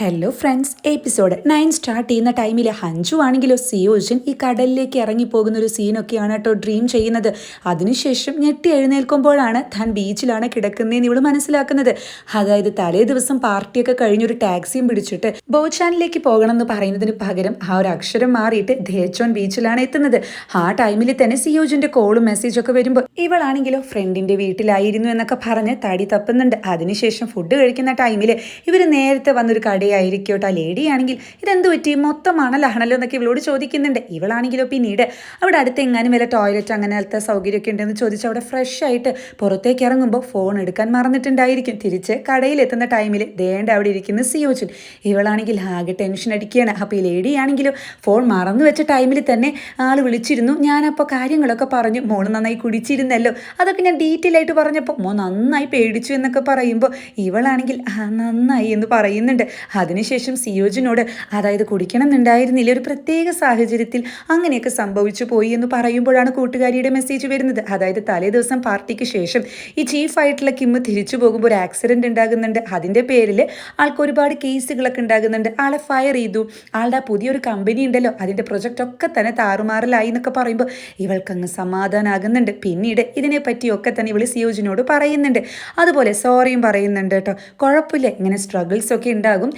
Hello friends episode nine start ചെയ്യുന്ന ടൈമിൽ ഹഞ്ചു ആണെങ്കിലോ സിയോജൻ ഈ കടലിലേക്ക് ഇറങ്ങിപ്പോകുന്ന ഒരു സീനൊക്കെയാണ് കേട്ടോ ഡ്രീം ചെയ്യുന്നത്. അതിനുശേഷം ഞെട്ടി എഴുന്നേൽക്കുമ്പോഴാണ് താൻ ബീച്ചിലാണ് കിടക്കുന്നതെന്ന് ഇവൾ മനസ്സിലാക്കുന്നത്. അതായത് തലേ ദിവസം പാർട്ടിയൊക്കെ കഴിഞ്ഞൊരു ടാക്സിയും പിടിച്ചിട്ട് ബോച്ചാനിലേക്ക് പോകണം എന്ന് പറയുന്നതിന് പകരം ആ ഒരു അക്ഷരം മാറിയിട്ട് ധേച്ചോൻ ബീച്ചിലാണ് എത്തുന്നത്. ആ ടൈമിൽ തന്നെ സിയോജന്റെ കോളും മെസ്സേജൊക്കെ വരുമ്പോൾ ഇവളാണെങ്കിലോ ഫ്രണ്ടിന്റെ വീട്ടിലായിരുന്നു എന്നൊക്കെ പറഞ്ഞ് തടി തപ്പുന്നുണ്ട്. അതിനുശേഷം ഫുഡ് കഴിക്കുന്ന ടൈമിൽ ഇവർ നേരത്തെ വന്നൊരു കടയായിരിക്കോട്ടെ ആ ലേഡി ആണെങ്കിൽ ഇതെന്ത് പറ്റി? മൊത്തമാണ് ആണല്ലോ എന്നൊക്കെ ഇവളോട് ചോദിക്കുന്നുണ്ട്. ഇവളാണെങ്കിലോ പിന്നീട് അവിടെ അടുത്ത് എങ്ങാനും വല്ല ടോയ്ലറ്റ് അങ്ങനത്തെ സൗകര്യമൊക്കെ ഉണ്ടെന്ന് ചോദിച്ച് അവിടെ ഫ്രഷ് ആയിട്ട് പുറത്തേക്ക് ഇറങ്ങുമ്പോൾ ഫോൺ എടുക്കാൻ മറന്നിട്ടുണ്ടായിരിക്കും. തിരിച്ച് കടയിലെത്തുന്ന ടൈമിൽ ദേണ്ട അവിടെ ഇരിക്കുന്ന സിയോജൻ ഇവളാണെങ്കിൽ ആകെ ടെൻഷൻ അടിക്കുകയാണ്. അപ്പോൾ ഈ ലേഡി ആണെങ്കിലും ഫോൺ മറന്നു വെച്ച ടൈമിൽ തന്നെ ആൾ വിളിച്ചിരുന്നു. ഞാനപ്പോൾ കാര്യങ്ങളൊക്കെ പറഞ്ഞു. മോൾ നന്നായി കുടിച്ചിരുന്നല്ലോ. അതൊക്കെ ഞാൻ ഡീറ്റെയിൽ ആയിട്ട് പറഞ്ഞപ്പോൾ മോ നന്നായി പേടിച്ചു എന്നൊക്കെ പറയുമ്പോൾ ഇവളാണെങ്കിൽ "ആ, നന്നായി എന്ന് പറയുന്നുണ്ട്. അതിനുശേഷം സിയോജിനോട് അതായത് കുടിക്കണം എന്നുണ്ടായിരുന്നില്ല ഒരു പ്രത്യേക സാഹചര്യത്തിൽ അങ്ങനെയൊക്കെ സംഭവിച്ചു പോയി എന്ന് പറയുമ്പോഴാണ് കൂട്ടുകാരിയുടെ മെസ്സേജ് വരുന്നത്. അതായത് തലേ ദിവസം പാർട്ടിക്ക് ശേഷം ഈ ചീഫായിട്ടുള്ള കിമ്മ് തിരിച്ചു പോകുമ്പോൾ ഒരു ആക്സിഡന്റ് ഉണ്ടാകുന്നുണ്ട്. അതിന്റെ പേരിൽ ആൾക്ക് ഒരുപാട് കേസുകളൊക്കെ ഉണ്ടാകുന്നുണ്ട്. ആളെ ഫയർ ചെയ്തു. ആളുടെ പുതിയൊരു കമ്പനി ഉണ്ടല്ലോ അതിന്റെ പ്രൊജക്റ്റ് ഒക്കെ തന്നെ താറുമാറിലായി എന്നൊക്കെ പറയുമ്പോൾ ഇവൾക്കങ്ങ് സമാധാനമാകുന്നുണ്ട് പിന്നീട് ഇതിനെ പറ്റിയൊക്കെ തന്നെ ഇവൾ സിയോജിനോട് പറയുന്നുണ്ട്. അതുപോലെ സോറിയും പറയുന്നുണ്ട് കേട്ടോ. കുഴപ്പമില്ല ഇങ്ങനെ സ്ട്രഗിൾസ് ഒക്കെ ഉണ്ടാകും.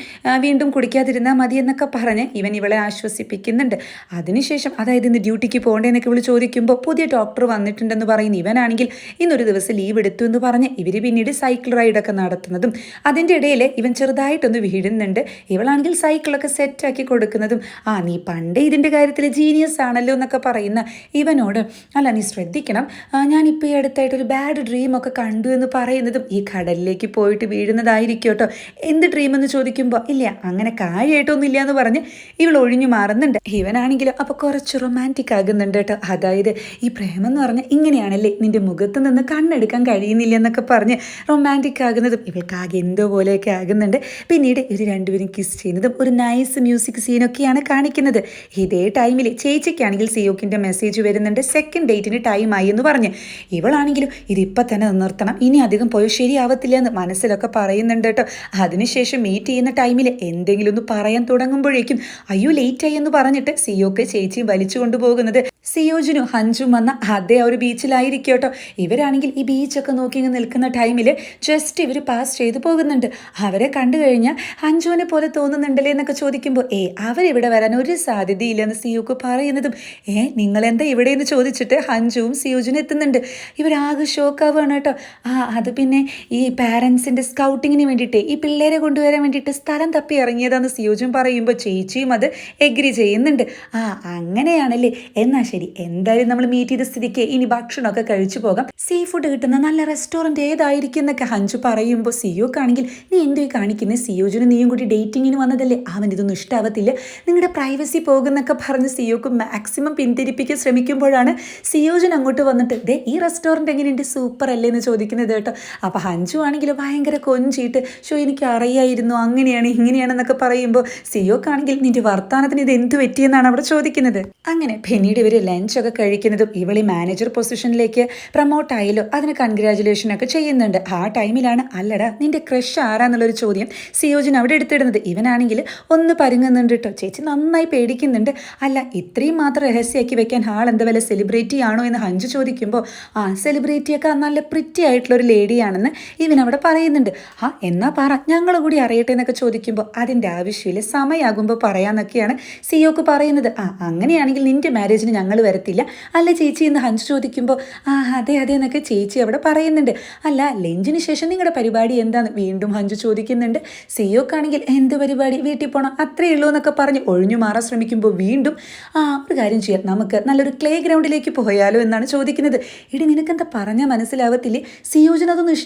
വീണ്ടും കുടിക്കാതിരുന്നാൽ മതി എന്നൊക്കെ പറഞ്ഞ് ഇവൻ ഇവളെ ആശ്വസിപ്പിക്കുന്നുണ്ട്. അതിനുശേഷം അതായത് ഇന്ന് ഡ്യൂട്ടിക്ക് പോകേണ്ടതെന്നൊക്കെ ഇവൾ ചോദിക്കുമ്പോൾ പുതിയ ഡോക്ടർ വന്നിട്ടുണ്ടെന്ന് പറയുന്ന ഇവനാണെങ്കിൽ ഇന്നൊരു ദിവസം ലീവ് എടുത്തു എന്ന് പറഞ്ഞ് ഇവർ പിന്നീട് സൈക്കിൾ റൈഡൊക്കെ നടത്തുന്നതും അതിന്റെ ഇടയിൽ ഇവൻ ചെറുതായിട്ടൊന്ന് വീഴുന്നുണ്ട്. ഇവളാണെങ്കിൽ സൈക്കിളൊക്കെ സെറ്റാക്കി കൊടുക്കുന്നതും ആ നീ പണ്ടേ ഇതിന്റെ കാര്യത്തിൽ ജീനിയസ് ആണല്ലോ എന്നൊക്കെ പറയുന്ന ഇവനോട് അല്ല നീ ശ്രദ്ധിക്കണം. ഞാനിപ്പോൾ ഈ അടുത്തായിട്ടൊരു ബാഡ് ഡ്രീമൊക്കെ കണ്ടു എന്ന് പറയുന്നതും ഈ കടലിലേക്ക് പോയിട്ട് വീഴുന്നതായിരിക്കും കേട്ടോ. എന്ത് ഡ്രീം എന്ന് ചോദിക്കുമ്പോൾ ഇല്ല അങ്ങനെ കാര്യമായിട്ടൊന്നും ഇല്ല എന്ന് പറഞ്ഞ് ഇവൾ ഒഴിഞ്ഞു മാറുന്നുണ്ട്. ഇവനാണെങ്കിലും അപ്പോൾ കുറച്ച് റൊമാന്റിക് ആകുന്നുണ്ട് കേട്ടോ. അതായത് ഈ പ്രേമം എന്ന് പറഞ്ഞാൽ ഇങ്ങനെയാണല്ലേ നിന്റെ മുഖത്ത് നിന്ന് കണ്ണെടുക്കാൻ കഴിയുന്നില്ല എന്നൊക്കെ പറഞ്ഞ് റൊമാന്റിക് ആകുന്നതും ഇവൾക്ക് ആകെ എന്തോ പോലെയൊക്കെ ആകുന്നുണ്ട്. പിന്നീട് ഇവർ രണ്ടുപേരും കിസ് ചെയ്യുന്നതും ഒരു നൈസ് മ്യൂസിക് സീനൊക്കെയാണ് കാണിക്കുന്നത്. ഇതേ ടൈമിൽ ചേച്ചിക്കാണെങ്കിൽ സിയോക്കിന്റെ മെസ്സേജ് വരുന്നുണ്ട് സെക്കൻഡ് ഡേറ്റിന് ടൈമായി എന്ന് പറഞ്ഞ്. ഇവളാണെങ്കിലും ഇതിപ്പോൾ തന്നെ നിർത്തണം. ഇനി അധികം പോയോ ശരിയാവത്തില്ല എന്ന് മനസ്സിലൊക്കെ പറയുന്നുണ്ട് കേട്ടോ. അതിനുശേഷം മീറ്റ് ചെയ്യുന്ന ടൈമിൽ എന്തെങ്കിലും ഒന്ന് പറയാൻ തുടങ്ങുമ്പോഴേക്കും അയ്യോ ലേറ്റായി എന്ന് പറഞ്ഞിട്ട് സിയോക്ക് ചേച്ചിയും വലിച്ചു കൊണ്ടുപോകുന്നത്. സിയോജിനും ഹഞ്ചും വന്ന അതേ ആ ഒരു ബീച്ചിലായിരിക്കും കേട്ടോ. ഇവരാണെങ്കിൽ ഈ ബീച്ചൊക്കെ നോക്കി ഇങ്ങ് നിൽക്കുന്ന ടൈമിൽ ജസ്റ്റ് ഇവർ പാസ് ചെയ്തു പോകുന്നുണ്ട്. അവരെ കണ്ടു കഴിഞ്ഞാൽ ഹഞ്ചുവിനെ പോലെ തോന്നുന്നുണ്ടല്ലേ എന്നൊക്കെ ചോദിക്കുമ്പോൾ ഏ അവരിവിടെ വരാൻ ഒരു സാധ്യതയില്ലെന്ന് സിയോക്ക് പറയുന്നതും ഏ നിങ്ങളെന്താ ഇവിടെ എന്ന് ചോദിച്ചിട്ട് ഹഞ്ചുവും സിയോജിനും എത്തുന്നുണ്ട്. ഇവരാകെ ഷോക്കാവുകയാണ് കേട്ടോ. ആ അത് പിന്നെ ഈ പാരൻസിന്റെ സ്കൗട്ടിങ്ങിന് വേണ്ടിയിട്ട് ഈ പിള്ളേരെ കൊണ്ടുവരാൻ വേണ്ടിയിട്ട് സ്ഥലം തപ്പി ഇറങ്ങിയതാന്ന് സിയോജും പറയുമ്പോൾ ചേച്ചിയും അത് എഗ്രി ചെയ്യുന്നുണ്ട്. ആ അങ്ങനെയാണല്ലേ. എന്നാ ശരി എന്തായാലും നമ്മൾ മീറ്റ് ചെയ്ത സ്ഥിതിക്ക് ഇനി ഭക്ഷണമൊക്കെ കഴിച്ചു പോകാം. സീ ഫുഡ് കിട്ടുന്ന നല്ല റെസ്റ്റോറന്റ് ഏതായിരിക്കും എന്നൊക്കെ ഹഞ്ചു പറയുമ്പോൾ സിയോക്കാണെങ്കിൽ നീ എന്തോ കാണിക്കുന്നത് സിയോജിന് നീയും കൂടി ഡേറ്റിങ്ങിന് വന്നതല്ലേ? അവൻ ഇതൊന്നും ഇഷ്ടാവത്തില്ല. നിങ്ങളുടെ പ്രൈവസി പോകുന്നൊക്കെ പറഞ്ഞ് സിയോക്ക് മാക്സിമം പിന്തിരിപ്പിക്കാൻ ശ്രമിക്കുമ്പോഴാണ് സിയോജൻ അങ്ങോട്ട് വന്നിട്ട് ദേ ഈ റെസ്റ്റോറന്റ് എങ്ങനെയുണ്ട്? സൂപ്പർ അല്ലേ? എന്ന് ചോദിക്കുന്നത് കേട്ടോ. അപ്പോൾ ഹഞ്ചു ആണെങ്കിൽ ഭയങ്കര കൊഞ്ചിയിട്ട് ഷോ എനിക്ക് അറിയായിരുന്നു അങ്ങനെയാണ് ഇങ്ങനെയാണെന്നൊക്കെ പറയുമ്പോൾ സിയോക്കാണെങ്കിൽ നിന്റെ വർത്തമാനത്തിന് ഇത് എന്ത് പറ്റിയെന്നാണ് അവിടെ ചോദിക്കുന്നത്. അങ്ങനെ പിന്നീട് ഇവർ ലഞ്ചൊക്കെ കഴിക്കുന്നതും ഇവളി മാനേജർ പൊസിഷനിലേക്ക് പ്രൊമോട്ട് ആയല്ലോ അതിന് കൺഗ്രാചുലേഷൻ ഒക്കെ ചെയ്യുന്നുണ്ട്. ആ ടൈമിലാണ് അല്ലട നിന്റെ ക്രഷ് ആരാന്നുള്ളൊരു ചോദ്യം സിയോജിൻ അവിടെ എടുത്തിടുന്നത്. ഇവനാണെങ്കിൽ ഒന്ന് പരുങ്ങുന്നുണ്ട് കേട്ടോ ചേച്ചി നന്നായി പേടിക്കുന്നുണ്ട്. അല്ല ഇത്രയും മാത്രം രഹസ്യമാക്കി വെക്കാൻ ആൾ എന്താ വല്ല സെലിബ്രിറ്റി ആണോ എന്ന് ഹഞ്ചു ചോദിക്കുമ്പോൾ ആ സെലിബ്രിറ്റിയൊക്കെ നല്ല പ്രിറ്റി ആയിട്ടുള്ള ഒരു ലേഡിയാണെന്ന് ഇവൻ അവിടെ പറയുന്നുണ്ട്. ആ എന്നാ പറ ഞങ്ങൾ കൂടി അറിയട്ടെ എന്നൊക്കെ ചോദിക്കുമ്പോൾ അതിന്റെ ആവശ്യമില്ല സമയമാകുമ്പോൾ പറയാന്നൊക്കെയാണ് സിയോക്ക് പറയുന്നത്. ആ അങ്ങനെയാണെങ്കിൽ നിന്റെ മാരേജിന് ഞങ്ങൾ വരത്തില്ല. അല്ല ചേച്ചി എന്ന് ഹൻസ് ചോദിക്കുമ്പോൾ ആ അതെ അതെ എന്നൊക്കെ ചേച്ചി അവിടെ പറയുന്നുണ്ട്. അല്ല ലഞ്ചിന് ശേഷം നിങ്ങളുടെ പരിപാടി എന്താന്ന് വീണ്ടും ഹഞ്ചു ചോദിക്കുന്നുണ്ട്. സിയോക്കാണെങ്കിൽ എന്ത് പരിപാടി? വീട്ടിൽ പോകണം അത്രയേ ഉള്ളൂ എന്നൊക്കെ പറഞ്ഞ് ഒഴിഞ്ഞു മാറാൻ ശ്രമിക്കുമ്പോൾ വീണ്ടും ആ ഒരു കാര്യം ചെയ്യാം. നമുക്ക് നല്ലൊരു ക്ലേ ഗ്രൗണ്ടിലേക്ക് പോയാലോ എന്നാണ് ചോദിക്കുന്നത്. ഇടി നിനക്കെന്താ പറഞ്ഞാൽ മനസ്സിലാവത്തില്ലേ? സിയോജിന് അതൊന്നും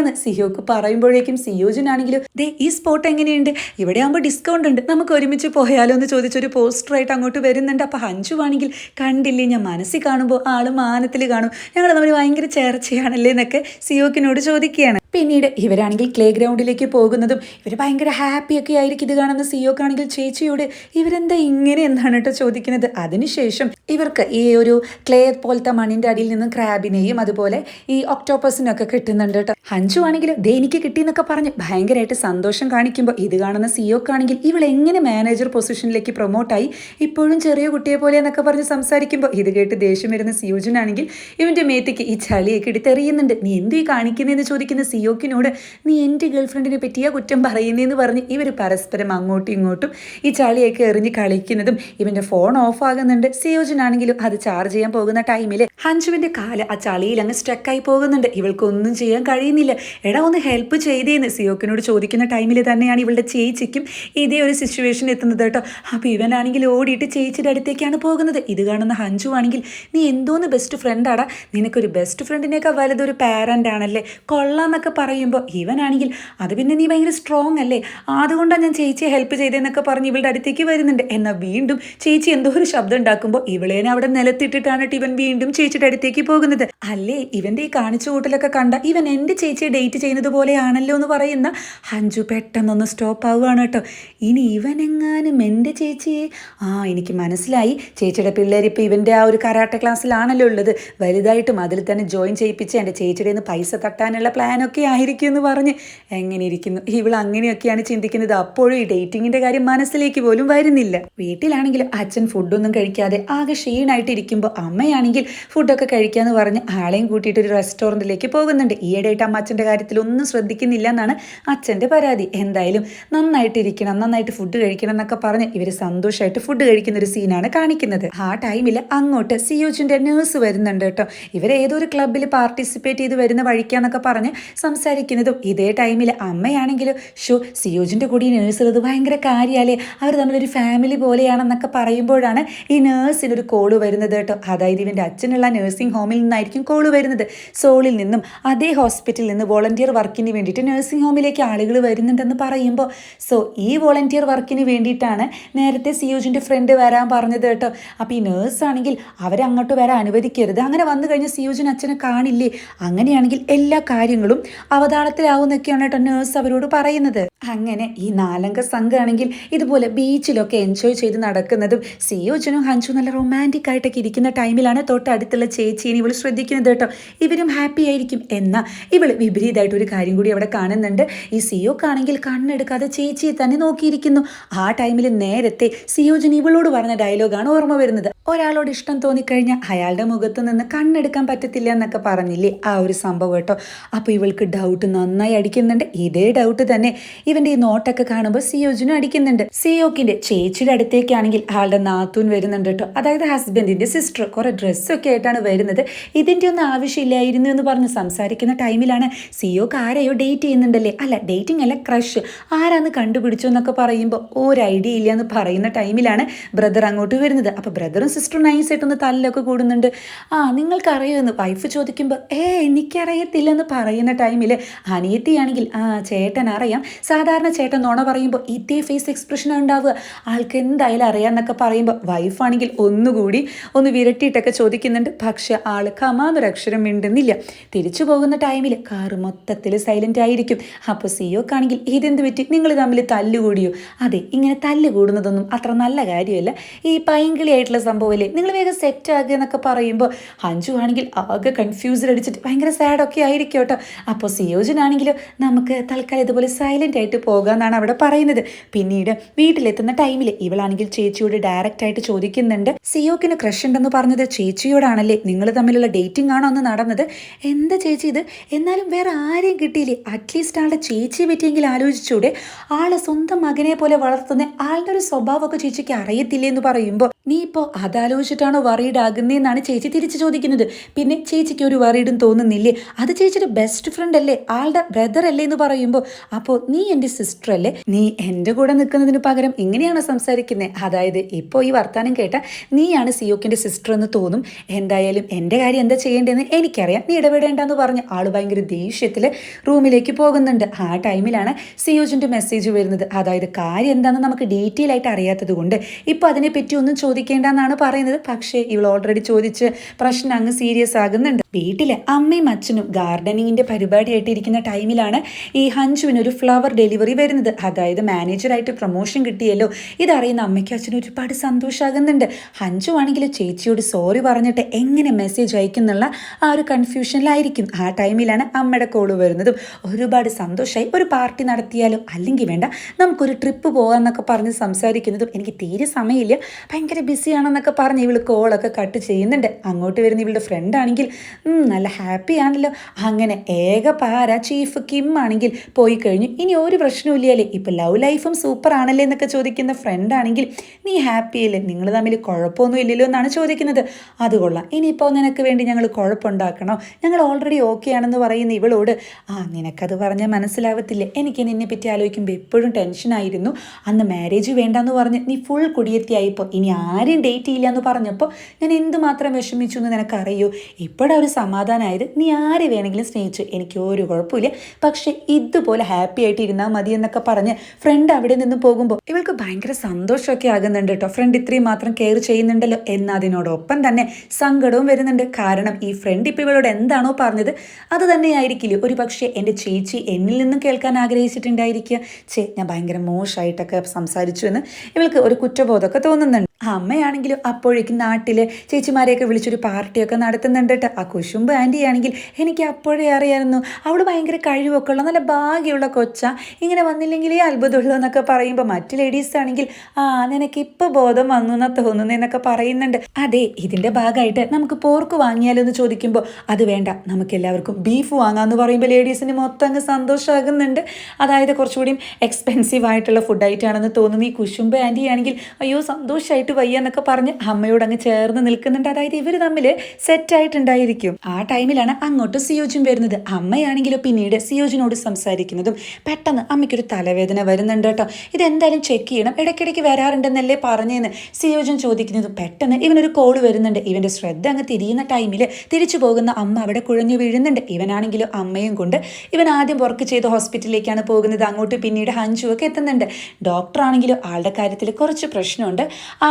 എന്ന് സിയോക്ക് പറയുമ്പോഴേക്കും സിയോജിനാണെങ്കിലും ദേ ഈ സ്പോട്ട് എങ്ങനെയുണ്ട്? ഇവിടെ ആകുമ്പോൾ ഡിസ്കൗണ്ട് ഉണ്ട്. നമുക്ക് ഒരുമിച്ച് പോയാലോ എന്ന് ചോദിച്ചൊരു പോസ്റ്ററായിട്ട് അങ്ങോട്ട് വരുന്നുണ്ട്. അപ്പോൾ ഹഞ്ചു ആണെങ്കിൽ കണ്ടില്ലേ ഞാൻ മനസ്സിൽ കാണുമ്പോൾ ആൾ മാനത്തിൽ കാണും. ഞങ്ങൾ നമ്മൾ ഭയങ്കര ചേർച്ചയാണല്ലേ എന്നൊക്കെ സിയോക്കിനോട് ചോദിക്കുകയാണ്. പിന്നീട് ഇവരാണെങ്കിൽ ക്ലേ ഗ്രൗണ്ടിലേക്ക് പോകുന്നതും ഇവർ ഭയങ്കര ഹാപ്പിയൊക്കെ ആയിരിക്കും ഇത് കാണുന്ന സിയോക്കാണെങ്കിൽ ചേച്ചിയോട് ഇവരെന്താ ഇങ്ങനെ എന്നാണ് കേട്ടോ ചോദിക്കുന്നത്. അതിനുശേഷം ഇവർക്ക് ഈ ഒരു ക്ലേ പോലത്തെ മണ്ണിന്റെ അടിയിൽ നിന്ന് ക്രാബിനെയും അതുപോലെ ഈ ഒക്ടോപ്പസിനൊക്കെ കിട്ടുന്നുണ്ട് കേട്ടോ. ഹഞ്ചു ആണെങ്കിൽ ദേ എനിക്ക് കിട്ടിയെന്നൊക്കെ പറഞ്ഞ് ഭയങ്കരമായിട്ട് സന്തോഷം കാണിക്കുമ്പോൾ ഇത് കാണുന്ന സിയോക്കാണെങ്കിൽ ഇവൾ എങ്ങനെ മാനേജർ പൊസിഷനിലേക്ക് പ്രൊമോട്ടായി ഇപ്പോഴും ചെറിയ കുട്ടിയെ പോലെ എന്നൊക്കെ പറഞ്ഞ് സംസാരിക്കുമ്പോൾ ഇത് കേട്ട് ദേഷ്യം വരുന്ന സിയോജനാണെങ്കിൽ ഇവന്റെ മേത്തേക്ക് ഈ ചളിയൊക്കെ എടുത്തെറിയുന്നുണ്ട് നീ എന്തു ഈ കാണിക്കുന്നതെന്ന് ചോദിക്കുന്ന സിയോക്കിനോട് നീ എന്റെ ഗേൾഫ്രണ്ടിനെ പറ്റിയാ കുറ്റം പറയുന്നതെന്ന് പറഞ്ഞ് ഇവർ പരസ്പരം അങ്ങോട്ടും ഇങ്ങോട്ടും ഈ ചളിയൊക്കെ എറിഞ്ഞ് കളിക്കുന്നതും ഇവന്റെ ഫോൺ ഓഫ് ആകുന്നുണ്ട്. സിയോജനാണെങ്കിലും അത് ചാർജ് ചെയ്യാൻ പോകുന്ന ടൈമിൽ ഹഞ്ചുവിന്റെ കാൽ ആ ചളിയിൽ അങ്ങ് സ്റ്റക്കായി പോകുന്നുണ്ട്. ഇവൾക്കൊന്നും ചെയ്യാൻ കഴിയുന്നില്ല. എടാ ഒന്ന് ഹെൽപ്പ് ചെയ്തേന്ന് സിയോക്കിനോട് ചോദിക്കുന്ന ടൈമിൽ തന്നെയാണ് ഇവളുടെ ചേച്ചിക്കും ഇതേ ഒരു സിറ്റുവേഷൻ എത്തുന്നത് കേട്ടോ. അപ്പോൾ ഇവനാണെങ്കിൽ ഓടിയിട്ട് ചേച്ചിയുടെ അടുത്തേക്കാണ് പോകുന്നത്. ഇത് കാണുന്ന ഹഞ്ചു ആണെങ്കിൽ നീ എന്തോന്ന് ബെസ്റ്റ് ഫ്രണ്ടാടാ നിനക്കൊരു ബെസ്റ്റ് ഫ്രണ്ടിനേക്കാൾ വലുതൊരു പാരന്റ് ആണല്ലേ? കൊള്ളാന്നൊക്കെ പറയുമ്പോൾ ഇവനാണെങ്കിൽ അത് പിന്നെ നീ ഭയങ്കര സ്ട്രോങ് അല്ലേ? അതുകൊണ്ടാണ് ഞാൻ ചേച്ചിയെ ഹെൽപ്പ് ചെയ്തതെന്നൊക്കെ പറഞ്ഞ് ഇവളുടെ അടുത്തേക്ക് വരുന്നുണ്ട്. എന്നാൽ വീണ്ടും ചേച്ചി എന്തോ ഒരു ശബ്ദം ഉണ്ടാക്കുമ്പോൾ ഇവളേനെ അവിടെ നിലത്തിട്ടിട്ടാണ് ട്ടോ ഇവൻ വീണ്ടും ചേച്ചിയുടെ അടുത്തേക്ക് പോകുന്നത്. അല്ലേ ഇവന്റെ ഈ കാണിച്ചു കൂട്ടലൊക്കെ കണ്ട ഇവൻ എന്റെ ചേച്ചിയെ ഡേറ്റ് ചെയ്യുന്നത് പോലെയാണല്ലോ എന്ന് പറയുന്ന ഹഞ്ചു പെട്ടെന്നൊന്ന് സ്റ്റോപ്പ് ആവുകയാണ് കേട്ടോ ഇനി ഇവനെങ്ങാനും എന്റെ ചേച്ചിയെ? ആ എനിക്ക് മനസ്സിലായി. ചേച്ചിയുടെ പിള്ളേർ ഇപ്പോൾ ഇവന്റെ ആ ഒരു കരാട്ട ക്ലാസ്സിലാണല്ലോ ഉള്ളത്. വലുതായിട്ടും അതിൽ തന്നെ ജോയിൻ ചെയ്യിപ്പിച്ച് എന്റെ ചേച്ചിയുടെ നിന്ന് പൈസ തട്ടാനുള്ള പ്ലാനൊക്കെ ആയിരിക്കും എന്ന് പറഞ്ഞ് എങ്ങനെ ഇരിക്കുന്നു? ഇവൾ അങ്ങനെയൊക്കെയാണ് ചിന്തിക്കുന്നത്. അപ്പോഴും ഈ ഡേറ്റിങ്ങിന്റെ കാര്യം മനസ്സിലേക്ക് പോലും വരുന്നില്ല. വീട്ടിലാണെങ്കിലും അച്ഛൻ ഫുഡൊന്നും കഴിക്കാതെ ആകെ ക്ഷീണായിട്ട് ഇരിക്കുമ്പോൾ അമ്മയാണെങ്കിൽ ഫുഡൊക്കെ കഴിക്കാന്ന് പറഞ്ഞ് ആളെയും കൂട്ടിയിട്ട് ഒരു റെസ്റ്റോറന്റിലേക്ക് പോകുന്നുണ്ട്. ഈയിടെയായിട്ട് അമ്മ അച്ഛന്റെ കാര്യത്തിൽ ഒന്നും ശ്രദ്ധിക്കുന്നില്ല എന്നാണ് അച്ഛന്റെ പരാതി. എന്തായാലും നന്നായിട്ട് ഇരിക്കണം നന്നായിട്ട് ഫുഡ് കഴിക്കണം എന്നൊക്കെ പറഞ്ഞ് ഇവർ സന്തോഷമായിട്ട് ഫുഡ് കഴിക്കുന്ന ഒരു സീനാണ് കാണിക്കുന്നത്. ആ ടൈമിൽ അങ്ങോട്ട് സിയോജിന്റെ നേഴ്സ് വരുന്നുണ്ട് കേട്ടോ. ഇവർ ഏതോ ഒരു ക്ലബ്ബിൽ പാർട്ടിസിപ്പേറ്റ് ചെയ്ത് വരുന്ന വഴിക്കാന്നൊക്കെ പറഞ്ഞ് സംസാരിക്കുന്നതും ഇതേ ടൈമിൽ അമ്മയാണെങ്കിലും ഷോ സിയോജിന്റെ കൂടി നേഴ്സ് ഉള്ളത് ഭയങ്കര കാര്യമല്ലേ അവർ തമ്മിലൊരു ഫാമിലി പോലെയാണെന്നൊക്കെ പറയുമ്പോഴാണ് ഈ നേഴ്സിനൊരു കോൾ വരുന്നത് കേട്ടോ. അതായത് ഇവന്റെ അച്ഛനുള്ള നേഴ്സിംഗ് ഹോമിൽ നിന്നായിരിക്കും കോൾ വരുന്നത്. സോളിൽ നിന്നും അതേ ഹോസ്പിറ്റലിൽ നിന്ന് വോളണ്ടിയർ വർക്കിന് വേണ്ടിയിട്ട് നേഴ്സിംഗ് ഹോമിലേക്ക് ആളുകൾ വരുന്നുണ്ടെന്ന് പറയുമ്പോൾ സോ ഈ വോളണ്ടിയർ വർക്കിന് വേണ്ടിയിട്ടാണ് നേരത്തെ സിയോജിന്റെ ഫ്രണ്ട് വരാൻ പറഞ്ഞത് കേട്ടോ. അപ്പോൾ ഈ നേഴ്സാണെങ്കിൽ അവരെ അങ്ങോട്ട് വരാൻ അനുവദിക്കരുത്. അങ്ങനെ വന്നു കഴിഞ്ഞാൽ സിയോജിൻ അച്ഛനെ കാണില്ലേ? അങ്ങനെയാണെങ്കിൽ എല്ലാ കാര്യങ്ങളും അവതാളത്തിലാവുന്നൊക്കെയാണ് കേട്ടോ നേഴ്സ് അവരോട് പറയുന്നത്. അങ്ങനെ ഈ നാലംഗ സംഘമാണെങ്കിൽ ഇതുപോലെ ബീച്ചിലൊക്കെ എൻജോയ് ചെയ്ത് നടക്കുന്നതും സിയോജനും ഹഞ്ചു നല്ല റൊമാന്റിക് ആയിട്ടൊക്കെ ഇരിക്കുന്ന ടൈമിലാണ് തൊട്ടടുത്തുള്ള ചേച്ചീനെ ഇവൾ ശ്രദ്ധിക്കുന്നത് കേട്ടോ. ഇവരും ഹാപ്പി ആയിരിക്കും. എന്നാൽ ഇവൾ വിപരീതമായിട്ട് ഒരു കാര്യം കൂടി അവിടെ കാണുന്നുണ്ട്. ഈ സിയോക്കാണെങ്കിൽ കണ്ണെടുക്കാതെ ചേച്ചിയെ തന്നെ നോക്കിയിരിക്കുന്നു. ആ ടൈമിൽ നേരത്തെ സിയോജൻ ഇവളോട് പറഞ്ഞ ഡയലോഗാണ് ഓർമ്മ വരുന്നത്. ഒരാളോട് ഇഷ്ടം തോന്നിക്കഴിഞ്ഞാൽ അയാളുടെ മുഖത്ത് നിന്ന് കണ്ണെടുക്കാൻ പറ്റത്തില്ല എന്നൊക്കെ പറഞ്ഞില്ലേ ആ ഒരു സംഭവം കേട്ടോ. അപ്പോൾ ഇവൾക്ക് ഡൗട്ട് നന്നായി അടിക്കുന്നുണ്ട്. ഇതേ ഡൗട്ട് തന്നെ ഇവന്റെ ഈ നോട്ടൊക്കെ കാണുമ്പോൾ സിയോജിനും അടിക്കുന്നുണ്ട്. സിയോക്കിന്റെ ചേച്ചിയുടെ അടുത്തേക്കാണെങ്കിൽ ആളുടെ നാത്തൂൻ വരുന്നുണ്ട് കേട്ടോ. അതായത് ഹസ്ബൻഡിന്റെ സിസ്റ്റർ കുറെ ഡ്രസ്സൊക്കെ ആയിട്ടാണ് വരുന്നത്. ഇതിന്റെ ഒന്നും ആവശ്യമില്ലായിരുന്നു എന്ന് പറഞ്ഞ് സംസാരിക്കുന്ന ടൈമിലാണ് സിയോക്ക് ആരെയോ ഡേറ്റ് ചെയ്യുന്നുണ്ടല്ലേ? അല്ല ഡേറ്റിംഗ് അല്ല ക്രഷ് ആരാന്ന് കണ്ടുപിടിച്ചു എന്നൊക്കെ പറയുമ്പോൾ ഒരു ഐഡിയ ഇല്ല എന്ന് പറയുന്ന ടൈമിലാണ് ബ്രദർ അങ്ങോട്ട് വരുന്നത്. അപ്പോൾ ബ്രദറും സിസ്റ്ററും നൈസായിട്ടൊന്ന് തല്ലൊക്കെ കൂടുന്നുണ്ട്. ആ നിങ്ങൾക്കറിയോ എന്ന്? വൈഫ് ചോദിക്കുമ്പോൾ ഏ എനിക്കറിയത്തില്ലെന്ന് പറയുന്ന ടൈമിൽ അനിയത്തിയാണെങ്കിൽ ആ ചേട്ടൻ അറിയാം. സാധാരണ ചേട്ടൻ നുണ പറയുമ്പോൾ ഇതേ ഫേസ് എക്സ്പ്രഷൻ ഉണ്ടാവുക. ആൾക്ക് എന്തായാലും അറിയാമെന്നൊക്കെ പറയുമ്പോൾ വൈഫാണെങ്കിൽ ഒന്നുകൂടി ഒന്ന് വിരട്ടിയിട്ടൊക്കെ ചോദിക്കുന്നുണ്ട്. പക്ഷെ ആൾ കമാന്നൊരക്ഷരം മിണ്ടുന്നില്ല. തിരിച്ചു പോകുന്ന ടൈമിൽ കാറ് മൊത്തത്തിൽ സൈലന്റ് ആയിരിക്കും. അപ്പോൾ സിയോക്കാണെങ്കിൽ ഇതെന്ത് പറ്റി? നിങ്ങൾ തമ്മിൽ തല്ലുകൂടിയോ? അതെ ഇങ്ങനെ തല്ലുകൂടുന്നതൊന്നും അത്ര നല്ല കാര്യമല്ല. ഈ പൈങ്കിളിയായിട്ടുള്ള സംഭവമല്ലേ? നിങ്ങൾ വേഗം സെറ്റ് ആകുക എന്നൊക്കെ പറയുമ്പോൾ അഞ്ജു ആണെങ്കിൽ ആകെ കൺഫ്യൂസ്ഡ് അടിച്ചിട്ട് ഭയങ്കര സാഡൊക്കെ ആയിരിക്കും കേട്ടോ. അപ്പോൾ സിയോജനാണെങ്കിലും നമുക്ക് തൽക്കാലം ഇതുപോലെ സൈലന്റ് ആയിട്ട് പോകാമെന്നാണ് അവിടെ പറയുന്നത്. പിന്നീട് വീട്ടിലെത്തുന്ന ടൈമിൽ ഇവളാണെങ്കിൽ ചേച്ചിയോട് ഡയറക്റ്റ് ആയിട്ട് ചോദിക്കുന്നുണ്ട്. സിയോക്കിന് ക്രഷ് ഉണ്ടെന്ന് പറഞ്ഞത് ചേച്ചിയോടാണല്ലേ? നിങ്ങൾ തമ്മിലുള്ള ഡേറ്റിംഗ് ആണോ ഒന്ന് നടന്നത്? എന്താ ചേച്ചി ഇത്? എന്നാലും വേറെ ആരെയും കിട്ടിയില്ലേ? അറ്റ്ലീസ്റ്റ് ആളുടെ ചേച്ചിയെ പറ്റിയെങ്കിൽ ആലോചിച്ചൂടെ. ആളെ സ്വന്തം മകനെ പോലെ വളർത്തുന്ന ആളുടെ ഒരു സ്വഭാവമൊക്കെ ചേച്ചിക്ക് അറിയത്തില്ലേ എന്ന് പറയുമ്പോൾ നീ ഇപ്പോൾ അതാലോചിച്ചിട്ടാണോ വറീഡ് ആകുന്നതെന്നാണ് ചേച്ചി തിരിച്ചു ചോദിക്കുന്നത്. പിന്നെ ചേച്ചിക്ക് ഒരു വറീഡും തോന്നുന്നില്ലേ? അത് ചേച്ചിയുടെ ബെസ്റ്റ് ഫ്രണ്ട് അല്ലേ? ആളുടെ ബ്രദർ അല്ലേ എന്ന് പറയുമ്പോൾ അപ്പോൾ നീ എന്റെ സിസ്റ്റർ അല്ലേ? നീ എന്റെ കൂടെ നിൽക്കുന്നതിന് പകരം ഇങ്ങനെയാണോ സംസാരിക്കുന്നത് അതായത് ഇപ്പോൾ ഈ വർത്താനം കേട്ട നീയാണ് സിയോക്കിന്റെ സിസ്റ്റർ എന്ന് തോന്നും. എന്തായാലും എന്റെ കാര്യം എന്താ ചെയ്യേണ്ടതെന്ന് എനിക്കറിയാം. നീ ഇടപെടേണ്ടെന്ന് പറഞ്ഞ് ആൾ ഭയങ്കര ദേഷ്യത്തിൽ റൂമിലേക്ക് പോകുന്നുണ്ട്. ആ ടൈമിലാണ് സിയോജിന്റെ മെസ്സേജ് വരുന്നത്. അതായത് കാര്യം എന്താണെന്ന് നമുക്ക് ഡീറ്റെയിൽ ആയിട്ട് അറിയാത്തത് കൊണ്ട് ഇപ്പോൾ അതിനെപ്പറ്റി ഒന്നും ചോദിക്കേണ്ടെന്നാണ് പറയുന്നത്. പക്ഷേ ഇവൾ ഓൾറെഡി ചോദിച്ച് പ്രശ്നം അങ്ങ് സീരിയസ് ആകുന്നുണ്ട്. വീട്ടിലെ അമ്മയും അച്ഛനും ഗാർഡനിങ്ങിന്റെ പരിപാടിയായിട്ട് ഇരിക്കുന്ന ടൈമിലാണ് ഈ ഹഞ്ചുവിന് ഒരു ഫ്ലവർ ഡെലിവറി വരുന്നത്. അതായത് മാനേജറായിട്ട് പ്രൊമോഷൻ കിട്ടിയല്ലോ. ഇതറിയുന്ന അമ്മയ്ക്കും അച്ഛനും ഒരുപാട് സന്തോഷമാകുന്നുണ്ട് ഹഞ്ചു ആണെങ്കിൽ ചേച്ചിയോട് സോറി പറഞ്ഞിട്ട് എങ്ങനെ മെസ്സേജ് അയക്കുന്നുള്ള ആ ഒരു കൺഫ്യൂഷനിലായിരിക്കും. ആ ടൈമിലാണ് അമ്മയുടെ കോൾ വരുന്നതും. ഒരുപാട് സന്തോഷമായി ഒരു പാർട്ടി നടത്തിയാലോ? അല്ലെങ്കിൽ വേണ്ട നമുക്കൊരു ട്രിപ്പ് പോകാമെന്നൊക്കെ പറഞ്ഞ് സംസാരിക്കുന്നതും എനിക്ക് തീരെ സമയമില്ല. ഭയങ്കര ബിസിയാണെന്നൊക്കെ പറഞ്ഞ് ഇവൾ കോളൊക്കെ കട്ട് ചെയ്യുന്നുണ്ട്. അങ്ങോട്ട് വരുന്ന ഇവളുടെ ഫ്രണ്ട് ആണെങ്കിൽ നല്ല ഹാപ്പി ആണല്ലോ. അങ്ങനെ ഏക പാര ചീഫ് കിം ആണെങ്കിൽ പോയി കഴിഞ്ഞു. ഇനി ഒരു പ്രശ്നമില്ലല്ലേ ഇപ്പം ലവ് ലൈഫും സൂപ്പർ ആണല്ലേ എന്നൊക്കെ ചോദിക്കുന്ന ഫ്രണ്ട് ആണെങ്കിൽ നീ ഹാപ്പി അല്ലേ? നിങ്ങൾ തമ്മിൽ കുഴപ്പമൊന്നും ഇല്ലല്ലോ എന്നാണ് ചോദിക്കുന്നത്. അത് കൊള്ളാം. ഇനിയിപ്പോൾ നിനക്ക് വേണ്ടി ഞങ്ങൾ കുഴപ്പമുണ്ടാക്കണോ? ഞങ്ങൾ ഓൾറെഡി ഓക്കെ ആണെന്ന് പറയുന്ന ഇവളോട് ആ നിനക്കത് പറഞ്ഞാൽ മനസ്സിലാവത്തില്ല? എനിക്ക് നിന്നെ പറ്റി ആലോചിക്കുമ്പോൾ എപ്പോഴും ടെൻഷനായിരുന്നു അന്ന് മാരേജ് വേണ്ടെന്ന് പറഞ്ഞ് നീ ഫുൾ കുടിയെത്തിയായിപ്പോൾ ഇനി ആരും ഡേറ്റ് ചെയ്യില്ല എന്ന് പറഞ്ഞപ്പോൾ ഞാൻ എന്തുമാത്രം വിഷമിച്ചു എന്ന് നിനക്കറിയൂ? ഇപ്പോഴാ ഒരു സമാധാനമായത് നീ ആരെ വേണമെങ്കിലും സ്നേഹിച്ചു എനിക്ക് ഒരു കുഴപ്പമില്ല. പക്ഷേ ഇതുപോലെ ഹാപ്പി ആയിട്ട് ഇരുന്നാൽ മതി എന്നൊക്കെ പറഞ്ഞ് ഫ്രണ്ട് അവിടെ നിന്ന് പോകുമ്പോൾ ഇവൾക്ക് ഭയങ്കര സന്തോഷമൊക്കെ ആകുന്നുണ്ട് കേട്ടോ ഫ്രണ്ട് ഇത്രയും മാത്രം കെയർ ചെയ്യുന്നുണ്ടല്ലോ എന്നതിനോടൊപ്പം തന്നെ സങ്കടവും വരുന്നുണ്ട്. കാരണം ഈ ഫ്രണ്ട് ഇപ്പോൾ ഇവളോട് എന്താണോ പറഞ്ഞത് അത് തന്നെയായിരിക്കില്ലേ? ഒരു പക്ഷേ എന്റെ ചേച്ചി എന്നിൽ നിന്നും കേൾക്കാൻ ആഗ്രഹിച്ചിട്ടുണ്ടായിരിക്കുക. ചേ ഞാൻ ഭയങ്കര മോശമായിട്ടൊക്കെ സംസാരിച്ചു എന്ന് ഇവൾക്ക് ഒരു കുറ്റബോധമൊക്കെ തോന്നുന്നുണ്ട്. അമ്മയാണെങ്കിലും അപ്പോഴേക്കും നാട്ടിൽ ചേച്ചിമാരെയൊക്കെ വിളിച്ചൊരു പാർട്ടിയൊക്കെ നടത്തുന്നുണ്ട് കേട്ടോ ആ കുശുമ്പ് ആന്റി ആണെങ്കിൽ എനിക്ക് അപ്പോഴേ അറിയാമായിരുന്നു അവൾ ഭയങ്കര കഴിവൊക്കെ ഉള്ള നല്ല ഭാഗ്യമുള്ള കൊച്ച. ഇങ്ങനെ വന്നില്ലെങ്കിലേ അത്ഭുതമുള്ളൂ എന്നൊക്കെ പറയുമ്പോൾ മറ്റു ലേഡീസ് ആണെങ്കിൽ ആ നിനക്ക് ഇപ്പോൾ ബോധം വന്നു എന്നാ തോന്നുന്നു എന്നൊക്കെ പറയുന്നുണ്ട്. അതെ ഇതിന്റെ ഭാഗമായിട്ട് നമുക്ക് പോർക്ക് വാങ്ങിയാലോ എന്ന് ചോദിക്കുമ്പോൾ അത് വേണ്ട നമുക്ക് എല്ലാവർക്കും ബീഫ് വാങ്ങാമെന്ന് പറയുമ്പോൾ ലേഡീസിന് മൊത്തം അങ്ങ് സന്തോഷമാകുന്നുണ്ട് അതായത് കുറച്ചുകൂടി എക്സ്പെൻസീവ് ആയിട്ടുള്ള ഫുഡ് ആയിട്ടാണെന്ന് തോന്നുന്നു ഈ കുശുമ്പ് ആന്റി ആണെങ്കിൽ അയ്യോ സന്തോഷമായിട്ട് വയ്യ എന്നൊക്കെ പറഞ്ഞ് അമ്മയോട് അങ്ങ് ചേർന്ന് നിൽക്കുന്നുണ്ട്. അതായത് ഇവർ തമ്മിൽ സെറ്റായിട്ടുണ്ടായിരിക്കും ആ ടൈമിലാണ് അങ്ങോട്ട് സിയോജും വരുന്നത്. അമ്മയാണെങ്കിലും പിന്നീട് സിയോജിനോട് സംസാരിക്കുന്നതും. പെട്ടെന്ന് അമ്മയ്ക്കൊരു തലവേദന വരുന്നുണ്ട് കേട്ടോ. ഇതെന്തായാലും ചെക്ക് ചെയ്യണം. ഇടയ്ക്കിടയ്ക്ക് വരാറുണ്ടെന്നല്ലേ പറഞ്ഞെന്ന് സിയോജൻ ചോദിക്കുന്നത്. പെട്ടെന്ന് ഇവനൊരു കോൾ വരുന്നുണ്ട്. ഇവന്റെ ശ്രദ്ധ അങ്ങ് തിരിയുന്ന ടൈമിൽ തിരിച്ചു പോകുന്ന അമ്മ അവിടെ കുഴഞ്ഞു വീഴുന്നുണ്ട്. ഇവനാണെങ്കിലും അമ്മയും കൊണ്ട്. ഇവൻ ആദ്യം വർക്ക് ചെയ്ത് ഹോസ്പിറ്റലിലേക്കാണ് പോകുന്നത്. അങ്ങോട്ട് പിന്നീട് ഹഞ്ചു ഒക്കെ എത്തുന്നുണ്ട്. ഡോക്ടർ ആണെങ്കിലും ആളുടെ കാര്യത്തിൽ കുറച്ച് പ്രശ്നമുണ്ട്.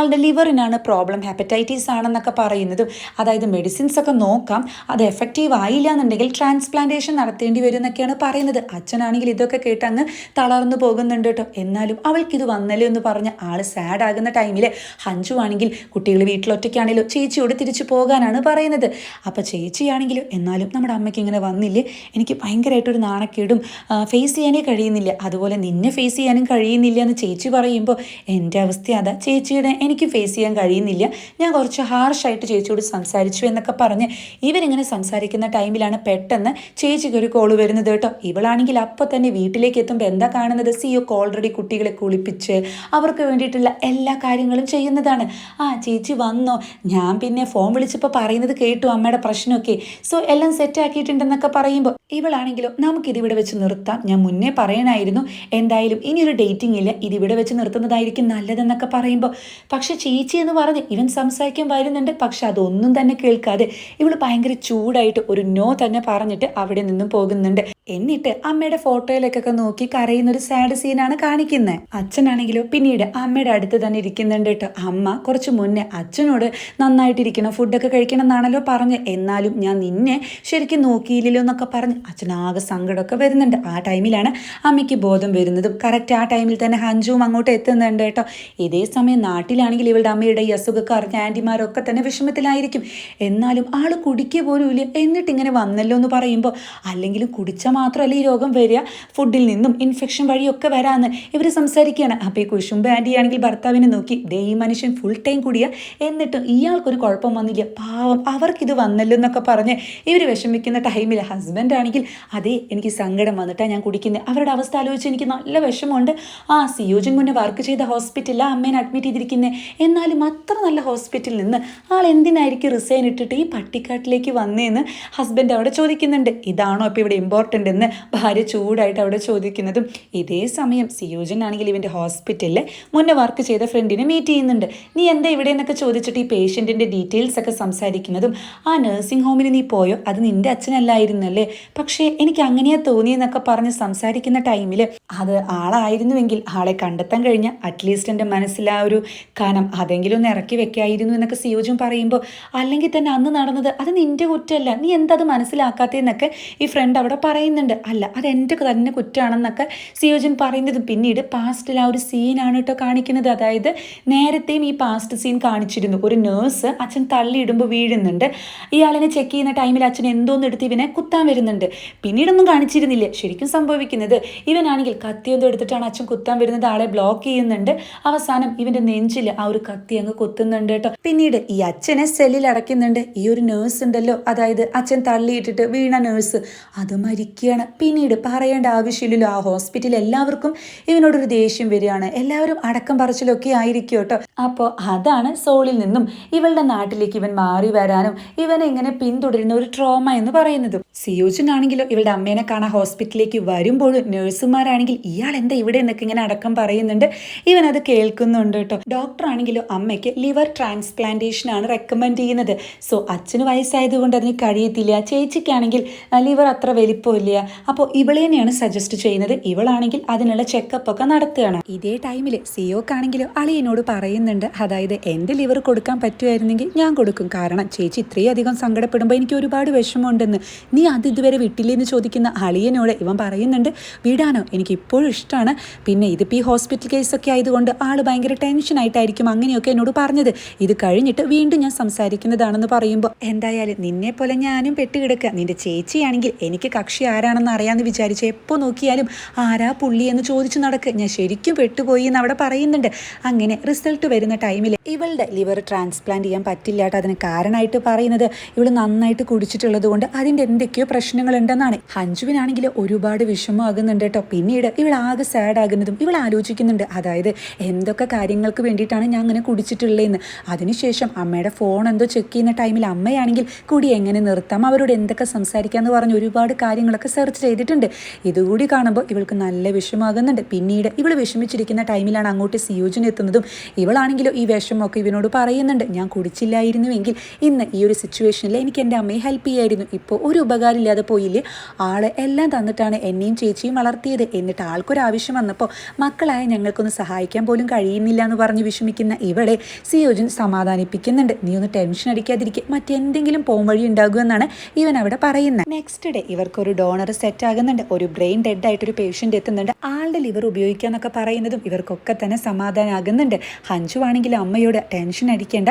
ആളുടെ ലിവറിനാണ് പ്രോബ്ലം. ഹെപ്പറ്റൈറ്റിസ് ആണെന്നൊക്കെ പറയുന്നതും. അതായത് മെഡിസിൻസ് ഒക്കെ നോക്കാം. അത് എഫക്റ്റീവ് ആയില്ല എന്നുണ്ടെങ്കിൽ ട്രാൻസ്പ്ലാന്റേഷൻ നടത്തേണ്ടി വരും എന്നൊക്കെയാണ് പറയുന്നത്. അച്ഛനാണെങ്കിൽ ഇതൊക്കെ കേട്ട് അങ്ങ് തളർന്നു പോകുന്നുണ്ട് കേട്ടോ. എന്നാലും അവൾക്കിത് വന്നല്ലോ എന്ന് പറഞ്ഞ് ആൾ സാഡ് ആകുന്ന ടൈമിൽ ഹഞ്ചു ആണെങ്കിൽ കുട്ടികൾ വീട്ടിലൊറ്റയ്ക്കാണെങ്കിലും ചേച്ചിയോട് തിരിച്ചു പോകാനാണ് പറയുന്നത്. അപ്പോൾ ചേച്ചിയാണെങ്കിലും എന്നാലും നമ്മുടെ അമ്മയ്ക്ക് ഇങ്ങനെ വന്നില്ലേ? എനിക്ക് ഭയങ്കരമായിട്ടൊരു നാണക്കേടും ഫേസ് ചെയ്യാനേ കഴിയുന്നില്ല. അതുപോലെ നിന്നെ ഫേസ് ചെയ്യാനും കഴിയുന്നില്ല എന്ന് ചേച്ചി പറയുമ്പോൾ എന്റെ അവസ്ഥ അതാ. ചേച്ചിയുടെ എനിക്ക് ഫേസ് ചെയ്യാൻ കഴിയുന്നില്ല. ഞാൻ കുറച്ച് ഹാർഷായിട്ട് ചേച്ചിയോട് സംസാരിച്ചു എന്നൊക്കെ പറഞ്ഞ് ഇവരിങ്ങനെ സംസാരിക്കുന്ന ടൈമിലാണ് പെട്ടെന്ന് ചേച്ചിക്ക് ഒരു കോൾ വരുന്നത് കേട്ടോ. ഇവളാണെങ്കിൽ അപ്പോൾ തന്നെ വീട്ടിലേക്ക് എത്തുമ്പോൾ എന്താ കാണുന്നത്? സിയൊക്കെ ഓൾറെഡി കുട്ടികളെ കുളിപ്പിച്ച് അവർക്ക് വേണ്ടിയിട്ടുള്ള എല്ലാ കാര്യങ്ങളും ചെയ്യുന്നതാണ്. ആ ചേച്ചി വന്നോ? ഞാൻ പിന്നെ ഫോൺ വിളിച്ചപ്പോൾ പറയുന്നത് കേട്ടു അമ്മയുടെ പ്രശ്നമൊക്കെ. സോ എല്ലാം സെറ്റ് ആക്കിയിട്ടുണ്ടെന്നൊക്കെ പറയുമ്പോൾ ഇവളാണെങ്കിലോ നമുക്കിത് ഇവിടെ വെച്ച് നിർത്താം. ഞാൻ മുന്നേ പറയണമായിരുന്നു എന്തായാലും ഇനിയൊരു ഡേറ്റിംഗ് ഇല്ല. ഇതിവിടെ വെച്ച് നിർത്തുന്നതായിരിക്കും നല്ലതെന്നൊക്കെ പറയുമ്പോൾ പക്ഷെ ചേച്ചി എന്ന് പറഞ്ഞ് ഇവൻ സംസാരിക്കാൻ വരുന്നുണ്ട്. പക്ഷെ അതൊന്നും തന്നെ കേൾക്കാതെ ഇവൾ ഭയങ്കര ചൂടായിട്ട് ഒരു നോ തന്നെ പറഞ്ഞിട്ട് അവിടെ നിന്നും പോകുന്നുണ്ട്. എന്നിട്ട് അമ്മയുടെ ഫോട്ടോയിലേക്കൊക്കെ നോക്കി കരയുന്ന ഒരു സാഡ് സീനാണ് കാണിക്കുന്നത് അച്ഛനാണെങ്കിലോ പിന്നീട് അമ്മയുടെ അടുത്ത് തന്നെ ഇരിക്കുന്നുണ്ട് കേട്ടോ. അമ്മ കുറച്ച് മുന്നേ അച്ഛനോട് നന്നായിട്ടിരിക്കണം ഫുഡൊക്കെ കഴിക്കണം എന്നാണല്ലോ പറഞ്ഞ്. എന്നാലും ഞാൻ നിന്നെ ശരിക്കും നോക്കിയില്ലല്ലോ എന്നൊക്കെ പറഞ്ഞ് അച്ഛനാകെ സങ്കടമൊക്കെ വരുന്നുണ്ട്. ആ ടൈമിലാണ് അമ്മയ്ക്ക് ബോധം വരുന്നതും കറക്റ്റ് ആ ടൈമിൽ തന്നെ ഹഞ്ചുവും അങ്ങോട്ട് എത്തുന്നുണ്ട് കേട്ടോ. ഇതേ സമയം നാട്ടിലാണെങ്കിൽ ഇവളുടെ അമ്മയുടെ ഈ അസുഖമൊക്കെ അറിഞ്ഞ ആന്റിമാരൊക്കെ തന്നെ വിഷമത്തിലായിരിക്കും. എന്നാലും ആൾ കുടിക്കുക പോലും ഇല്ല എന്നിട്ട് ഇങ്ങനെ വന്നല്ലോ എന്ന് പറയുമ്പോൾ അല്ലെങ്കിലും കുടിച്ചാൽ മാത്രമല്ല ഈ രോഗം വരിക ഫുഡിൽ നിന്നും ഇൻഫെക്ഷൻ വഴിയൊക്കെ വരാമെന്ന് ഇവർ സംസാരിക്കുകയാണ്. അപ്പോൾ ഈ കുശുമ്പ് ആന്റി ആണെങ്കിൽ ഭർത്താവിനെ നോക്കി ദേ ഈ മനുഷ്യൻ ഫുൾ ടൈം കൂടിയ. എന്നിട്ടും ഇയാൾക്കൊരു കുഴപ്പം വന്നില്ല. പാവം അവർക്കിത് വന്നല്ലോ എന്നൊക്കെ പറഞ്ഞ് ഇവർ വിഷമിക്കുന്ന ടൈമിൽ ഹസ്ബൻഡ് ആണെങ്കിൽ അതേ എനിക്ക് സങ്കടം വന്നിട്ടാണ് ഞാൻ കുടിക്കുന്നത് അവരുടെ അവസ്ഥ ആലോചിച്ച് എനിക്ക് നല്ല വിഷമമുണ്ട്. ആ സിയോജൻ മുന്നേ വർക്ക് ചെയ്ത ഹോസ്പിറ്റലിലാണ് അമ്മേനെ അഡ്മിറ്റ് ചെയ്തിരിക്കുന്നത് എന്നാലും അത്ര നല്ല ഹോസ്പിറ്റലിൽ നിന്ന് ആൾ എന്തിനായിരിക്കും റിസൈൻ ഇട്ടിട്ട് ഈ പട്ടിക്കാട്ടിലേക്ക് വന്നേന്ന് ഹസ്ബൻഡ് അവിടെ ചോദിക്കുന്നുണ്ട്. ഇതാണോ ഇപ്പോൾ ഇവിടെ ഇമ്പോർട്ടന്റ് എങ്ങനെയുണ്ടെന്ന് ഭാര്യ ചൂടായിട്ട് അവിടെ ചോദിക്കുന്നതും ഇതേ സമയം സിയോജൻ ആണെങ്കിൽ ഇവന്റെ ഹോസ്പിറ്റലിൽ മുന്നേ വർക്ക് ചെയ്ത ഫ്രണ്ടിനെ മീറ്റ് ചെയ്യുന്നുണ്ട്. നീ എന്താ ഇവിടെ എന്നൊക്കെ ചോദിച്ചിട്ട് ഈ പേഷ്യന്റിന്റെ ഡീറ്റെയിൽസ് ഒക്കെ സംസാരിക്കുന്നതും ആ നഴ്സിംഗ് ഹോമിൽ നീ പോയോ? അത് നിന്റെ അച്ഛനല്ലായിരുന്നല്ലേ? പക്ഷേ എനിക്ക് അങ്ങനെയാ തോന്നിയെന്നൊക്കെ പറഞ്ഞ് സംസാരിക്കുന്ന ടൈമിൽ അത് ആളായിരുന്നുവെങ്കിൽ ആളെ കണ്ടെത്താൻ കഴിഞ്ഞ അറ്റ്ലീസ്റ്റ് എന്റെ മനസ്സിൽ ആ ഒരു കനം. അതെങ്കിലും ഒന്ന് ഇറക്കി വെക്കായിരുന്നു എന്നൊക്കെ സിയോജൻ പറയുമ്പോൾ അല്ലെങ്കിൽ തന്നെ അന്ന് നടന്നത് അത് നിന്റെ കുറ്റമല്ല. നീ എന്താ അത് മനസ്സിലാക്കാത്തതെന്നൊക്കെ ഈ ഫ്രണ്ട് അവിടെ പറയുന്നുണ്ട്. അല്ല അത് എന്റെ തന്നെ കുറ്റമാണെന്നൊക്കെ സിയോജൻ പറയുന്നത്. പിന്നീട് പാസ്റ്റിൽ ആ ഒരു സീനാണ് കേട്ടോ കാണിക്കുന്നത്. അതായത് നേരത്തെയും ഈ പാസ്റ്റ് സീൻ കാണിച്ചിരുന്നു. ഒരു നേഴ്സ് അച്ഛൻ തള്ളിയിടുമ്പോൾ വീഴുന്നുണ്ട്. ഇയാളിനെ ചെക്ക് ചെയ്യുന്ന ടൈമിൽ അച്ഛൻ എന്തോന്ന് എടുത്ത് ഇവനെ കുത്താൻ വരുന്നുണ്ട്. പിന്നീടൊന്നും കാണിച്ചിരുന്നില്ല. ശരിക്കും സംഭവിക്കുന്നത് ഇവനാണെങ്കിൽ കത്തിയൊന്നും എടുത്തിട്ടാണ് അച്ഛൻ കുത്താൻ വരുന്നത്. ആളെ ബ്ലോക്ക് ചെയ്യുന്നുണ്ട്. അവസാനം ഇവന്റെ നെഞ്ചിൽ ആ ഒരു കത്തി അങ്ങ് കുത്തുന്നുണ്ട് കേട്ടോ പിന്നീട് ഈ അച്ഛനെ സെല്ലിൽ അടയ്ക്കുന്നുണ്ട്. ഈ ഒരു നേഴ്സ് ഉണ്ടല്ലോ. അതായത് അച്ഛൻ തള്ളിയിട്ടിട്ട് വീണ നേഴ്സ്. അത് മരിക്കുകയാണ് പിന്നീട് പറയേണ്ട ആവശ്യമില്ലല്ലോ. ആ ഹോസ്പിറ്റലിൽ എല്ലാവർക്കും ഇവനോടൊരു ദേഷ്യം വരികയാണ്. എല്ലാവരും അടക്കം പറച്ചിലൊക്കെ ആയിരിക്കും കേട്ടോ. അപ്പോൾ അതാണ് സോളിൽ നിന്നും ഇവളുടെ നാട്ടിലേക്ക് ഇവൻ മാറി വരാനും ഇവനെ ഇങ്ങനെ പിന്തുടരുന്ന ഒരു ട്രോമ എന്ന് പറയുന്നത്. സിയോജിനാണെങ്കിലോ ഇവളുടെ അമ്മേനെ കാണാൻ ഹോസ്പിറ്റലിലേക്ക് വരുമ്പോഴും നഴ്സുമാരാണെങ്കിൽ ഇയാൾ എന്താ ഇവിടെ എന്നൊക്കെ ഇങ്ങനെ അടക്കം പറയുന്നുണ്ട്. ഇവൻ അത് കേൾക്കുന്നുണ്ട് കേട്ടോ. ഡോക്ടർ ആണെങ്കിലോ അമ്മയ്ക്ക് ലിവർ ട്രാൻസ്പ്ലാന്റേഷൻ ആണ് റെക്കമെൻഡ് ചെയ്യുന്നത്. സോ അച്ഛന് വയസ്സായതുകൊണ്ട് അതിന് കഴിയത്തില്ല. ചേച്ചിക്കാണെങ്കിൽ ലിവർ അത്ര വലിപ്പമില്ല. അപ്പോൾ ഇവളെ തന്നെയാണ് സജസ്റ്റ് ചെയ്യുന്നത്. ഇവളാണെങ്കിൽ അതിനുള്ള ചെക്കപ്പ് ഒക്കെ നടത്തുകയാണ്. ഇതേ ടൈമിൽ സിയോക്കാണെങ്കിലോ അളിയനോട് പറയുന്നുണ്ട്. അതായത് എന്റെ ലിവർ കൊടുക്കാൻ പറ്റുമായിരുന്നെങ്കിൽ ഞാൻ കൊടുക്കും. കാരണം ചേച്ചി ഇത്രയും അധികം സങ്കടപ്പെടുമ്പോൾ എനിക്ക് ഒരുപാട് വിഷമമുണ്ടെന്ന്. നീ അത് ഇതുവരെ വിട്ടില്ലെന്ന് ചോദിക്കുന്ന അളിയനോട് ഇവൻ പറയുന്നുണ്ട്. വിടാനോ? എനിക്ക് ഇപ്പോഴും ഇഷ്ടമാണ് പിന്നെ ഇതിപ്പോൾ ഈ ഹോസ്പിറ്റൽ കേസൊക്കെ ആയതുകൊണ്ട് ആൾ ഭയങ്കര ടെൻഷനായിട്ടായിരിക്കും അങ്ങനെയൊക്കെ എന്നോട് പറഞ്ഞത്. ഇത് കഴിഞ്ഞിട്ട് വീണ്ടും ഞാൻ സംസാരിക്കുന്നതാണെന്ന് പറയുമ്പോൾ എന്തായാലും നിന്നെ പോലെ ഞാനും പെട്ടുകിടക്കുക. നിന്റെ ചേച്ചിയാണെങ്കിൽ എനിക്ക് കക്ഷി ആരാണെന്ന് അറിയാമെന്ന് വിചാരിച്ച് എപ്പോൾ നോക്കിയാലും ആരാ പുള്ളി എന്ന് ചോദിച്ചു നടക്കുക ഞാൻ ശരിക്കും പെട്ടുപോയി എന്ന് അവിടെ പറയുന്നുണ്ട്. അങ്ങനെ റിസൾട്ട് വരുന്ന ടൈമിൽ ഇവളുടെ ലിവർ ട്രാൻസ്പ്ലാന്റ് ചെയ്യാൻ പറ്റില്ല കേട്ടോ. അതിന് കാരണമായിട്ട് പറയുന്നത് ഇവൾ നന്നായിട്ട് കുടിച്ചിട്ടുള്ളത് കൊണ്ട് അതിന്റെ എന്തൊക്കെയോ പ്രശ്നങ്ങളുണ്ടെന്നാണ്. ഹഞ്ജുവിനാണെങ്കിൽ ഒരുപാട് വിഷമമാകുന്നുണ്ട് കേട്ടോ. പിന്നീട് ഇവൾ ആകെ സാഡ് ആകുന്നതും ഇവൾ ആലോചിക്കുന്നുണ്ട്. അതായത് എന്തൊക്കെ കാര്യങ്ങൾക്ക് വേണ്ടിയിട്ടാണ് ഞാൻ അങ്ങനെ കുടിച്ചിട്ടുള്ളതെന്ന് അതിനുശേഷം അമ്മയുടെ ഫോൺ എന്തോ ചെക്ക് ചെയ്യുന്ന ടൈമിൽ അമ്മയാണെങ്കിൽ കുടി എങ്ങനെ നിർത്താം? അവരോട് എന്തൊക്കെ സംസാരിക്കാമെന്ന് പറഞ്ഞ് ഒരുപാട് കാര്യങ്ങളൊക്കെ സെർച്ച് ചെയ്തിട്ടുണ്ട്. ഇതുകൂടി കാണുമ്പോൾ ഇവൾക്ക് നല്ല വിഷമാകുന്നുണ്ട് പിന്നീട് ഇവൾ വിഷമിച്ചിരിക്കുന്ന ടൈമിലാണ് അങ്ങോട്ട് സിയോജിന് എത്തുന്നതും ഇവളാണെങ്കിലോ ഈ വിഷമമൊക്കെ ഇവനോട് പറയുന്നുണ്ട്. ഞാൻ കുടിച്ചില്ലായിരുന്നുവെങ്കിൽ ഇന്ന് ഈ ഒരു സിറ്റുവേഷനിൽ എനിക്ക് എന്റെ അമ്മയെ ഹെൽപ്പ് ചെയ്യായിരുന്നു. ഇപ്പോൾ ഒരു ഉപകാരം ഇല്ലാതെ പോയില്ലേ? ആൾ എല്ലാം തന്നിട്ടാണ് എന്നെയും ചേച്ചിയും വളർത്തിയത്. എന്നിട്ട് ആൾക്കൊരാവശ്യം വന്നപ്പോൾ മക്കളായ ഞങ്ങൾക്കൊന്ന് സഹായിക്കാൻ പോലും കഴിയുന്നില്ല എന്ന് പറഞ്ഞ് വിഷമിക്കുന്ന ഇവളെ സിയോജിൻ സമാധാനിപ്പിക്കുന്നുണ്ട്. നീ ഒന്ന് ടെൻഷൻ അടിക്കാതിരിക്കുക മറ്റെന്തെങ്കിലും പോംവഴി ഉണ്ടാകുമെന്നാണ് ഇവൻ അവിടെ പറയുന്നത്. നെക്സ്റ്റ് ഡേ ഇവർക്കൊരു ഡോണർ സെറ്റ് ആകുന്നുണ്ട്. ഒരു ബ്രെയിൻ ഡെഡ് ആയിട്ടൊരു പേഷ്യന്റ് എത്തുന്നുണ്ട്. ആളുടെ ലിവർ ഉപയോഗിക്കുക എന്നൊക്കെ പറയുന്നതും ഇവർക്കൊക്കെ തന്നെ സമാധാനമാകുന്നുണ്ട് ഹഞ്ചു ആണെങ്കിൽ അമ്മയോട് ടെൻഷൻ അടിക്കേണ്ട.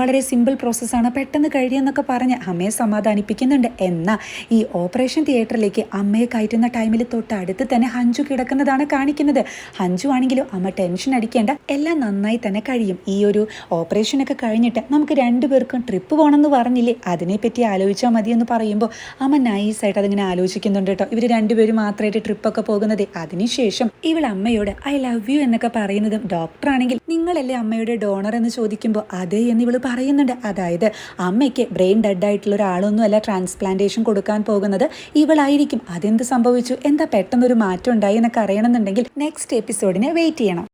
വളരെ സിമ്പിൾ പ്രോസസ്സാണ് പെട്ടെന്ന് കഴിയുമെന്നൊക്കെ പറഞ്ഞ് അമ്മയെ സമാധാനിപ്പിക്കുന്നുണ്ട്. എന്നാൽ ഈ ഓപ്പറേഷൻ തിയേറ്ററിലേക്ക് അമ്മയെ കയറ്റുന്ന ടൈമിൽ തൊട്ട് അടുത്ത് തന്നെ ഹഞ്ചു കിടക്കുന്നതാണ് കാണിക്കുന്നത്. ഹഞ്ചു ആണെങ്കിലും അമ്മ ടെൻഷൻ അടിക്കേണ്ട. എല്ലാം നന്നായി തന്നെ കഴിയും. ഈ ഒരു ഓപ്പറേഷനൊക്കെ കഴിഞ്ഞിട്ട് നമുക്ക് രണ്ടുപേർക്കും ട്രിപ്പ് പോകണമെന്ന് പറഞ്ഞില്ലേ? അതിനെപ്പറ്റി ആലോചിച്ചാൽ മതി എന്ന് പറയുമ്പോൾ അമ്മ നൈസായിട്ട് അതിങ്ങനെ ആലോചിക്കുന്നുണ്ട് കേട്ടോ. ഇവർ രണ്ടുപേരും മാത്രമായിട്ട് ട്രിപ്പൊക്കെ പോകുന്നത്. അതിനുശേഷം ഇവൾ അമ്മയോട് ഐ ലവ് യു എന്നൊക്കെ പറയുന്നതും ഡോക്ടർ ആണെങ്കിൽ നിങ്ങളല്ലേ അമ്മയുടെ ഡോണർ എന്ന് ചോദിക്കുമ്പോൾ അതെ എന്ന് ഇവൾ പറയുന്നുണ്ട്. അതായത് അമ്മയ്ക്ക് ബ്രെയിൻ ഡെഡ് ആയിട്ടുള്ള ഒരാളൊന്നും അല്ല ട്രാൻസ്പ്ലാന്റേഷൻ കൊടുക്കാൻ പോകുന്നത്. ഇവളായിരിക്കും. അതെന്ത് സംഭവിച്ചു? എന്താ പെട്ടെന്നൊരു മാറ്റം ഉണ്ടായി എന്നൊക്കെ അറിയണമെന്നുണ്ടെങ്കിൽ നെക്സ്റ്റ് എപ്പിസോഡിനെ വെയിറ്റ് ചെയ്യണം.